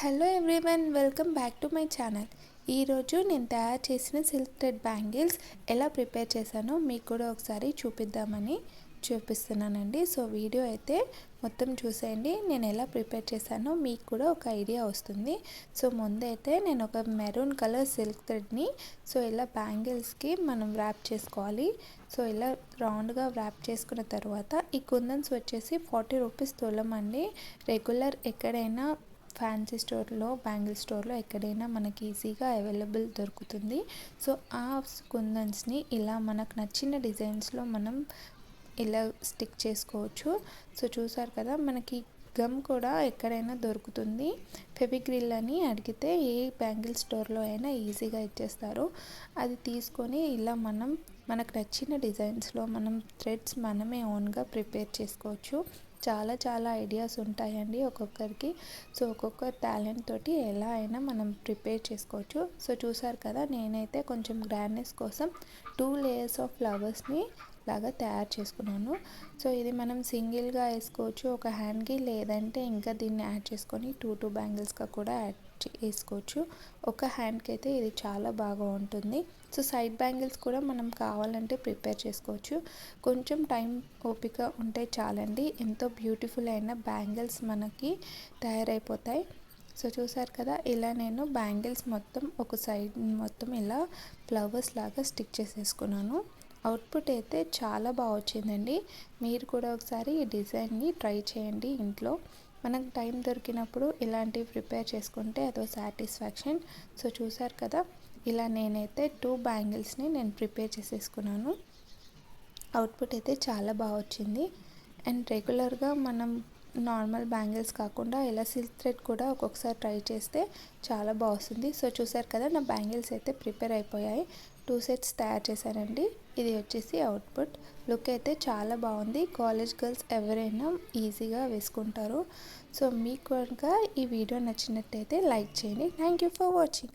Hello everyone welcome back to my channel ఈరోజు నేను తయారు చేసిన సిల్క్ థ్రెడ్ బ్యాంగిల్స్ ఎలా ప్రిపేర్ చేశానో మీకు కూడా ఒకసారి చూపిద్దామని చూపిస్తున్నానండి. సో వీడియో అయితే మొత్తం చూసేయండి. నేను ఎలా ప్రిపేర్ చేశానో మీకు కూడా ఒక ఐడియా వస్తుంది. సో ముందైతే నేను ఒక మెరూన్ కలర్ సిల్క్ థ్రెడ్ని సో ఇలా బ్యాంగిల్స్కి మనం ర్యాప్ చేసుకోవాలి. సో ఇలా రౌండ్గా ర్యాప్ చేసుకున్న తర్వాత ఈ కుందన్స్ వచ్చేసి ఫార్టీ రూపీస్ తొలమండి. రెగ్యులర్ ఎక్కడైనా ఫ్యాన్సీ స్టోర్లో బ్యాంగిల్ స్టోర్లో ఎక్కడైనా మనకి ఈజీగా అవైలబుల్ దొరుకుతుంది. సో ఆ కుందన్స్ని ఇలా మనకు నచ్చిన డిజైన్స్లో మనం ఇలా స్టిక్ చేసుకోవచ్చు. సో చూసారు కదా మనకి గమ్ కూడా ఎక్కడైనా దొరుకుతుంది. ఫెవిగ్రిల్ అని అడిగితే ఏ బ్యాంగిల్ స్టోర్లో అయినా ఈజీగా ఇచ్చేస్తారు. అది తీసుకొని ఇలా మనం మనకు నచ్చిన డిజైన్స్లో మనం థ్రెడ్స్ మనమే ఓన్గా ప్రిపేర్ చేసుకోవచ్చు. చాలా చాలా ఐడియాస్ ఉంటాయండి ఒక్కొక్కరికి. సో ఒక్కొక్క టాలెంట్ తోటి ఎలా అయినా మనం ప్రిపేర్ చేసుకోవచ్చు. సో చూసారు కదా నేనైతే కొంచెం గ్రాండ్నెస్ కోసం టూ లేయర్స్ ఆఫ్ ఫ్లవర్స్ని లాగా తయారు చేసుకున్నాను. సో ఇది మనం సింగిల్గా వేసుకోవచ్చు. ఒక హ్యాండ్కి లేదంటే ఇంకా దీన్ని యాడ్ చేసుకొని టూ టూ బ్యాంగిల్స్గా కూడా యాడ్ వేసుకోవచ్చు. ఒక హ్యాండ్కి అయితే ఇది చాలా బాగా ఉంటుంది. సో సైడ్ బ్యాంగిల్స్ కూడా మనం కావాలంటే ప్రిపేర్ చేసుకోవచ్చు. కొంచెం టైం ఓపిక ఉంటే చాలండి. ఎంతో బ్యూటిఫుల్ అయిన బ్యాంగిల్స్ మనకి తయారైపోతాయి. సో చూసారు కదా ఇలా నేను బ్యాంగిల్స్ మొత్తం ఒక సైడ్ మొత్తం ఇలా ఫ్లవర్స్ లాగా స్టిక్ చేసేసుకున్నాను. అవుట్పుట్ అయితే చాలా బాగా వచ్చిందండి. మీరు కూడా ఒకసారి ఈ డిజైన్ని ట్రై చేయండి ఇంట్లో. మనకు టైం దొరికినప్పుడు ఇలాంటివి ప్రిపేర్ చేసుకుంటే అదో సాటిస్ఫాక్షన్. సో చూసారు కదా ఇలా నేనైతే టూ బ్యాంగిల్స్ని నేను ప్రిపేర్ చేసేసుకున్నాను. అవుట్పుట్ అయితే చాలా బాగా వచ్చింది. అండ్ రెగ్యులర్గా మనం నార్మల్ బ్యాంగిల్స్ కాకుండా ఇలా సిల్క్ థ్రెడ్ కూడా ఒక్కొక్కసారి ట్రై చేస్తే చాలా బాగుంది సో చూసారు కదా నా బ్యాంగిల్స్ అయితే ప్రిపేర్ అయిపోయాయి. టూ సెట్స్ తయారు చేశానండి. ఇది వచ్చేసి అవుట్పుట్. లుక్ అయితే చాలా బాగుంది. కాలేజ్ గర్ల్స్ ఎవరైనా ఈజీగా వేసుకుంటారు. సో మీకు కనుక ఈ వీడియో నచ్చినట్టయితే లైక్ చేయండి. Thank you for watching.